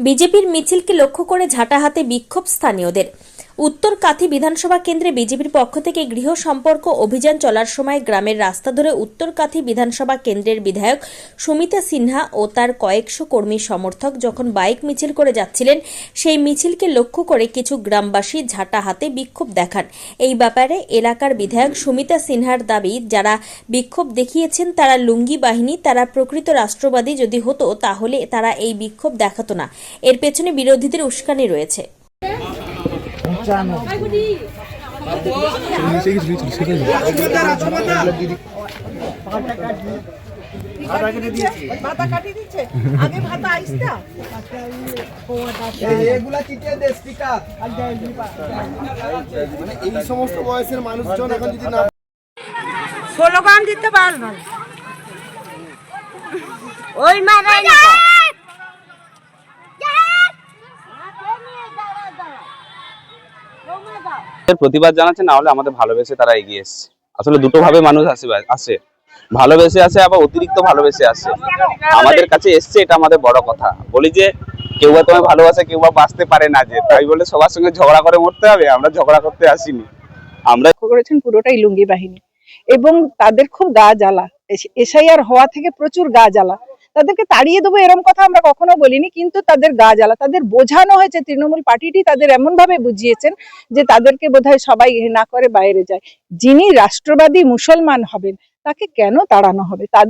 বিজেপির মিছিলকে লক্ষ্য করে ঝাঁটা হাতে বিক্ষোভ স্থানীয়দের। উত্তর কাথি বিধানসভা কেন্দ্রে বিজেপির পক্ষ থেকে গৃহ সম্পর্ক অভিযান চলার সময় গ্রামের রাস্তা ধরে উত্তর কাথি বিধানসভা কেন্দ্রের বিধায়ক সুমিতা সিনহা ও তার কয়েকশো কর্মী সমর্থক যখন বাইক মিছিল করে যাচ্ছিলেন, সেই মিছিলকে লক্ষ্য করে কিছু গ্রামবাসী ঝাঁটা হাতে বিক্ষোভ দেখান। এই ব্যাপারে এলাকার বিধায়ক সুমিতা সিনহার দাবি, যারা বিক্ষোভ দেখিয়েছেন তারা লুঙ্গি বাহিনী, তারা প্রকৃত রাষ্ট্রবাদী যদি হতো তাহলে তারা এই বিক্ষোভ দেখাতো না। এর পেছনে বিরোধীদের উস্কানি রয়েছে। এই সমস্ত বয়সের মানুষজন এখন দিতে পারব ওই মারাই না এর প্রতিবাদ জানাচ্ছে, না হলে আমাদের ভালোবেসে তারা এগিয়ে এসছে। আসলে দুটো ভাবে মানুষ আসে আসে। ভালোবেসে আসে আবার অতিরিক্ত ভালোবেসে আসে। আমাদের কাছে এসছে, এটা আমাদের বড় কথা। বলি যে, কেউ বা তোমায় ভালোবাসে, কেউ বা বাঁচতে পারে না যে। তাই বলে সবার সঙ্গে ঝগড়া করে মরতে হবে, আমরা ঝগড়া করতে আসিনি। আমরা লক্ষ্য করেছেন পুরোটাই লুঙ্গি বাহিনী। এবং তাদের খুব গা জ্বালা। এসআইআর হওয়া থেকে প্রচুর গা জ্বালা। তাদেরকে তাড়িয়ে দেবো, এরম কথা আমরা কখনো বলিনি, কিন্তু তাদের গা জ্বালা, তাদের বোঝানো হয়েছে, তৃণমূল পার্টিটি তাদের এমনভাবে বুঝিয়েছেন যে তাদেরকে বোধহয় সবাই ঘৃণা করে বাইরে যায়। যিনি রাষ্ট্রবাদী মুসলমান হবেন, তাকে কেন তাড়ানো হবে? তাদের